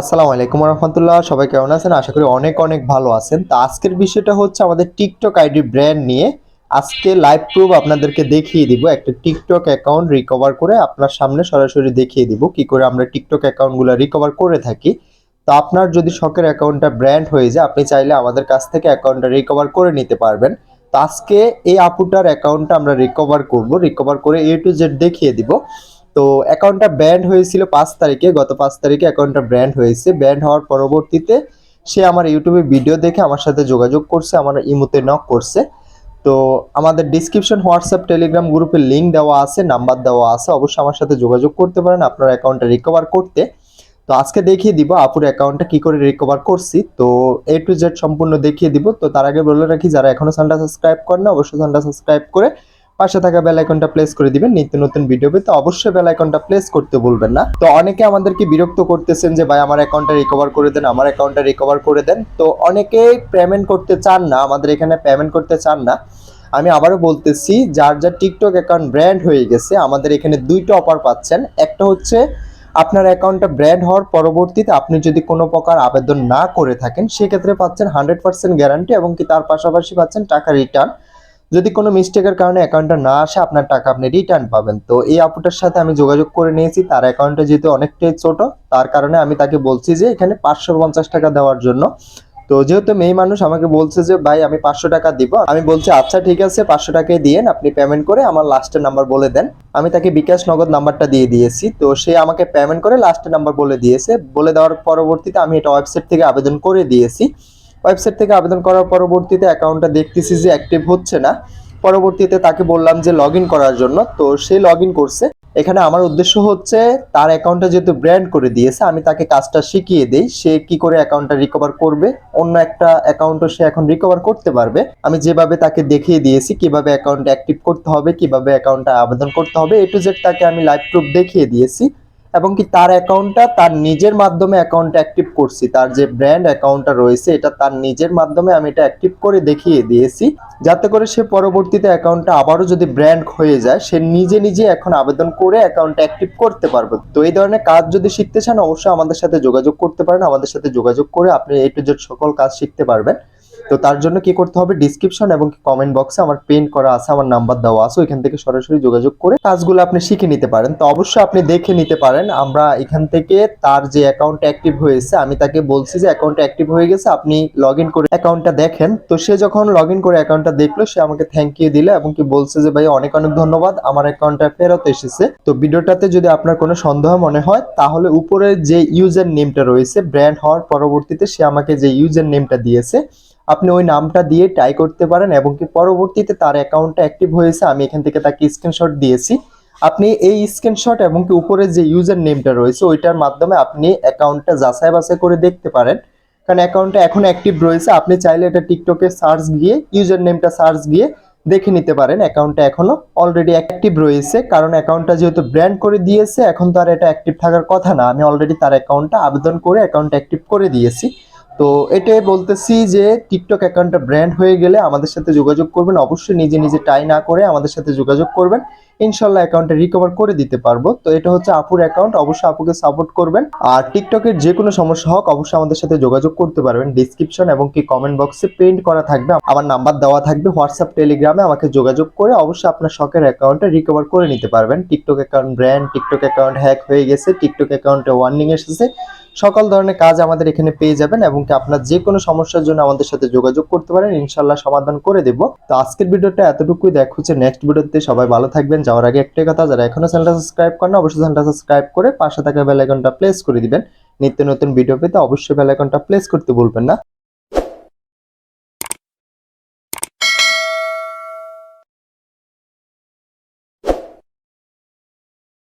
আসসালামু আলাইকুম রহমতুল্লাহ। সবাই কেমন আছেন? আশা করি অনেক অনেক ভালো আছেন। তো আজকের বিষয়টা হচ্ছে আমাদের টিকটক আইডি ব্র্যান্ড নিয়ে আজকে লাইভ প্রুফ আপনাদেরকে দেখিয়ে দিব। একটা টিকটক অ্যাকাউন্ট রিকভার করে আপনার সামনে সরাসরি দেখিয়ে দিব কি করে আমরা টিকটক অ্যাকাউন্টগুলো রিকভার করে থাকি। তো আপনার যদি শখের অ্যাকাউন্টটা ব্র্যান্ড হয়ে যায়, আপনি চাইলে আমাদের কাছ থেকে অ্যাকাউন্টটা রিকভার করে নিতে পারবেন। তো আজকে এই আপুটার অ্যাকাউন্টটা আমরা রিকভার করব। রিকভার করে এ টু জেড দেখিয়ে দিব। তো অ্যাকাউন্টটা ব্যান্ড হয়েছিল পাঁচ তারিখে, গত পাঁচ তারিখে অ্যাকাউন্টটা ব্র্যান্ড হয়েছে। ব্যান্ড হওয়ার পরবর্তীতে সে আমার ইউটিউবে ভিডিও দেখে আমার সাথে যোগাযোগ করছে, আমার ইমোতে নক করছে। তো আমাদের ডিসক্রিপশন হোয়াটসঅ্যাপ টেলিগ্রাম গ্রুপের লিঙ্ক দেওয়া আছে নাম্বার দেওয়া আছে, অবশ্যই আমার সাথে যোগাযোগ করতে পারেন আপনার অ্যাকাউন্টটা রিকভার করতে। তো আজকে দেখিয়ে দিব আপুর অ্যাকাউন্টটা কি করে রিকভার করছি। তো এ টু জেড সম্পূর্ণ দেখিয়ে দিব। তো তার আগে বলে রাখি, যারা এখনও চ্যানেলটা সাবস্ক্রাইব করেন না অবশ্যই চ্যানেলটা সাবস্ক্রাইব করে পাশে থাকা বেল আইকনটা প্লেস করে দিবেন। নিত্য নতুন ভিডিও পেতে অবশ্যই বেল আইকনটা প্লেস করতে ভুলবেন না। তো অনেকে আমাদেরকে বিরক্ত করতেছেন যে, ভাই, আমার অ্যাকাউন্টটা রিকভার করে দেন, আমার অ্যাকাউন্টটা রিকভার করে দেন। তো অনেকেই পেমেন্ট করতে চান না, আমাদের এখানে পেমেন্ট করতে চান না। আমি আবারও বলতেছি, যার যার টিকটক অ্যাকাউন্ট ব্র্যান্ড হয়ে গেছে, আমাদের এখানে দুইটা অফার পাচ্ছেন। একটা হচ্ছে, আপনার অ্যাকাউন্টটা ব্র্যান্ড হওয়ার পরবর্তীতে আপনি যদি কোনো প্রকার আবেদন না করে থাকেন, সেক্ষেত্রে পাচ্ছেন হান্ড্রেড পার্সেন্ট গ্যারান্টি এবং কি তার পাশাপাশি পাচ্ছেন টাকা রিটার্ন যদি কোনো মিস্টেকের কারণে অ্যাকাউন্টটা না আসে, আপনার টাকা আপনি রিটার্ন পাবেন। তো এই আপুটার সাথে আমি যোগাযোগ করে নিয়েছি। তার অ্যাকাউন্টটা যেহেতু অনেকটাই ছোট, তার কারণে আমি তাকে বলছি যে এখানে পাঁচশো পঞ্চাশ টাকা দেওয়ার জন্য। তো যেহেতু মেয়ে মানুষ, আমাকে বলছে যে, ভাই, আমি পাঁচশো টাকা দিব। আমি বলছি আচ্ছা ঠিক আছে, পাঁচশো টাকাই দিয়েন। আপনি পেমেন্ট করে আমার লাস্টের নাম্বার বলে দেন। আমি তাকে বিকাশ নগদ নাম্বারটা দিয়ে দিয়েছি। তো সে আমাকে পেমেন্ট করে লাস্টের নাম্বার বলে দিয়েছে। বলে দেওয়ার পরবর্তীতে আমি এটা ওয়েবসাইট থেকে আবেদন করে দিয়েছি। ওয়েবসাইট থেকে আবেদন করার পরবর্তীতে অ্যাকাউন্টটা দেখতেছি যে অ্যাক্টিভ হচ্ছে না। পরবর্তীতে তাকে বললাম যে লগ করার জন্য। তো সে লগ করছে। এখানে আমার উদ্দেশ্য হচ্ছে, তার অ্যাকাউন্টটা যেহেতু ব্র্যান্ড করে দিয়েছে, আমি তাকে কাজটা শিখিয়ে দিই। সে কি করে অ্যাকাউন্টটা রিকভার করবে, অন্য একটা অ্যাকাউন্টও সে এখন রিকভার করতে পারবে। আমি যেভাবে তাকে দেখিয়ে দিয়েছি, কীভাবে অ্যাকাউন্ট অ্যাক্টিভ করতে হবে, কীভাবে অ্যাকাউন্টটা আবেদন করতে হবে এ টু জেড তাকে আমি লাইভ প্রুফ দেখিয়ে দিয়েছি। এবং কি তার অ্যাকাউন্টটা তার নিজের মাধ্যমে অ্যাকাউন্ট অ্যাক্টিভ করছি। তার যে ব্র্যান্ড অ্যাকাউন্টটা রয়েছে, এটা তার নিজের মাধ্যমে আমি এটা অ্যাক্টিভ করে দেখিয়ে দিয়েছি। যাতে করে সে পরবর্তীতে অ্যাকাউন্টটা আবারও যদি ব্র্যান্ড হয়ে যায়, সে নিজে নিজে এখন আবেদন করে অ্যাকাউন্ট অ্যাক্টিভ করতে পারবে। তো এই ধরনের কাজ যদি শিখতে চান, অবশ্যই আমাদের সাথে যোগাযোগ করতে পারেন। আমাদের সাথে যোগাযোগ করে আপনি এ টু জেড সকল কাজ শিখতে পারবেন। তো তার জন্য কি করতে হবে? ডিসক্রিপশন এবং কমেন্ট বক্সে আমার পেন করা আছে, আমার নাম্বার দেওয়া আছে, ওইখান থেকে সরাসরি যোগাযোগ করে কাজগুলো আপনি শিখে নিতে পারেন। তো অবশ্যই আপনি দেখে নিতে পারেন। আমরা এখান থেকে তার যে অ্যাকাউন্ট অ্যাক্টিভ হয়েছে, আমি তাকে বলছি যে অ্যাকাউন্ট অ্যাক্টিভ হয়ে গেছে, আপনি লগ ইন করে অ্যাকাউন্টটা দেখেন। তো সে যখন লগ ইন করে অ্যাকাউন্টটা দেখল, সে আমাকে থ্যাংক ইউ দিল এবং কি বলছে যে, ভাই, অনেক অনেক ধন্যবাদ, আমার অ্যাকাউন্টটা ফেরত এসেছে। তো ভিডিওটাতে যদি আপনার কোনো সন্দেহ মনে হয়, তাহলে উপরে যে ইউজার নেমটা রয়েছে ব্র্যান্ড হওয়ার পরবর্তীতে সে আমাকে যে ইউজার নেমটা দিয়েছে আপনি ওই নামটা দিয়ে ট্রাই করতে পারেন এবং কি পরবর্তীতে তার অ্যাকাউন্টটা অ্যাক্টিভ হয়েছে, আমি এখান থেকে তাকে স্ক্রিনশট দিয়েছি। আপনি এই স্ক্রিনশট এবং কি উপরে যে ইউজার নেমটা রয়েছে, ওইটার মাধ্যমে আপনি অ্যাকাউন্টটা যাচাই বাছাই করে দেখতে পারেন। কারণ অ্যাকাউন্টটা এখন অ্যাক্টিভ রয়েছে, আপনি চাইলে এটা টিকটকে সার্চ দিয়ে ইউজার নেমটা সার্চ দিয়ে দেখে নিতে পারেন। অ্যাকাউন্টটা এখনও অলরেডি অ্যাক্টিভ রয়েছে, কারণ অ্যাকাউন্টটা যেহেতু ব্র্যান্ড করে দিয়েছে, এখন তো আর এটা অ্যাক্টিভ থাকার কথা না। আমি অলরেডি তার অ্যাকাউন্টটা আবেদন করে অ্যাকাউন্ট অ্যাক্টিভ করে দিয়েছি। তো এটাই বলতেছি যে টিকটক অ্যাকাউন্টটা ব্র্যান্ড হয়ে গেলে আমাদের সাথে যোগাযোগ করবেন। অবশ্যই নিজে নিজে টাই না করে আমাদের সাথে যোগাযোগ করবেন। ইনশাল্লাহ অ্যাকাউন্টটা রিকভার করে দিতে পারব। তো এটা হচ্ছে আপুর অ্যাকাউন্ট অবশ্যই আপুকে সাপোর্ট করবেন। আর টিকটকের যে কোনো সমস্যা হোক, অবশ্যই আমাদের সাথে যোগাযোগ করতে পারবেন। ডিসক্রিপশন এবং কি কমেন্ট বক্সে প্রিন্ট করা থাকবে। আমার নাম্বার দেওয়া থাকবে হোয়াটসঅ্যাপ টেলিগ্রামে আমাকে যোগাযোগ করে অবশ্যই আপনার শখের অ্যাকাউন্টটা রিকভার করে নিতে পারবেন। TikTok account brand TikTok account hack হয়ে গেছে। টিকটক অ্যাকাউন্টে ওয়ার্নিং এসেছে। সকল ধরনের কাজ আমাদের এখানে পেয়ে যাবেন এবং কি আপনার যে কোনো সমস্যার জন্য আমাদের সাথে যোগাযোগ করতে পারেন ইনশাল্লাহ সমাধান করে দেব। তো আজকের ভিডিওটা এতটুকুই, দেখা হচ্ছে নেক্সট ভিডিওতে। সবাই ভালো থাকবেন। যাওয়ার আগে একটাই কথা, যারা এখনও চ্যানেলটা সাবস্ক্রাইব করেন অবশ্যই চ্যানেলটা সাবস্ক্রাইব করে পাশে থাকা বেল আইকনটা প্লেস করে দিবেন। নিত্য নতুন ভিডিও পেতে অবশ্যই বেল আইকনটা প্লেস করতে ভুলবেন না।